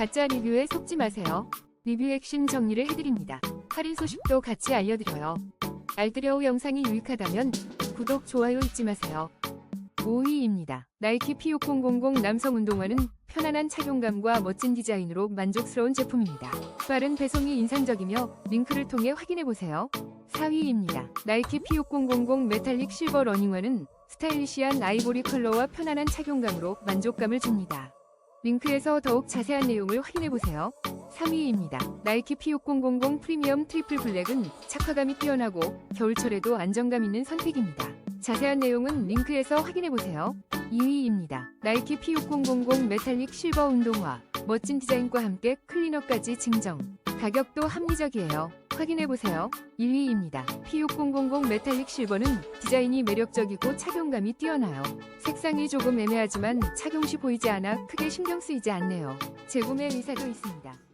가짜 리뷰에 속지 마세요. 리뷰 핵심 정리를 해드립니다. 할인 소식도 같이 알려드려요. 알뜰여우 영상이 유익하다면 구독, 좋아요 잊지 마세요. 5위입니다. 나이키 P6000 남성 운동화는 편안한 착용감과 멋진 디자인으로 만족스러운 제품입니다. 빠른 배송이 인상적이며 링크를 통해 확인해보세요. 4위입니다. 나이키 P6000 메탈릭 실버 러닝화는 스타일리시한 아이보리 컬러와 편안한 착용감으로 만족감을 줍니다. 링크에서 더욱 자세한 내용을 확인해보세요. 3위입니다. 나이키 P6000 프리미엄 트리플 블랙은 착화감이 뛰어나고 겨울철에도 안정감 있는 선택입니다. 자세한 내용은 링크에서 확인해보세요. 2위입니다. 나이키 P6000 메탈릭 실버 운동화. 멋진 디자인과 함께 클리너까지 증정. 가격도 합리적이에요. 확인해보세요. 1위입니다. P6000 메탈릭 실버는 디자인이 매력적이고 착용감이 뛰어나요. 색상이 조금 애매하지만 착용 시 보이지 않아 크게 신경 쓰이지 않네요. 재구매 의사도 있습니다.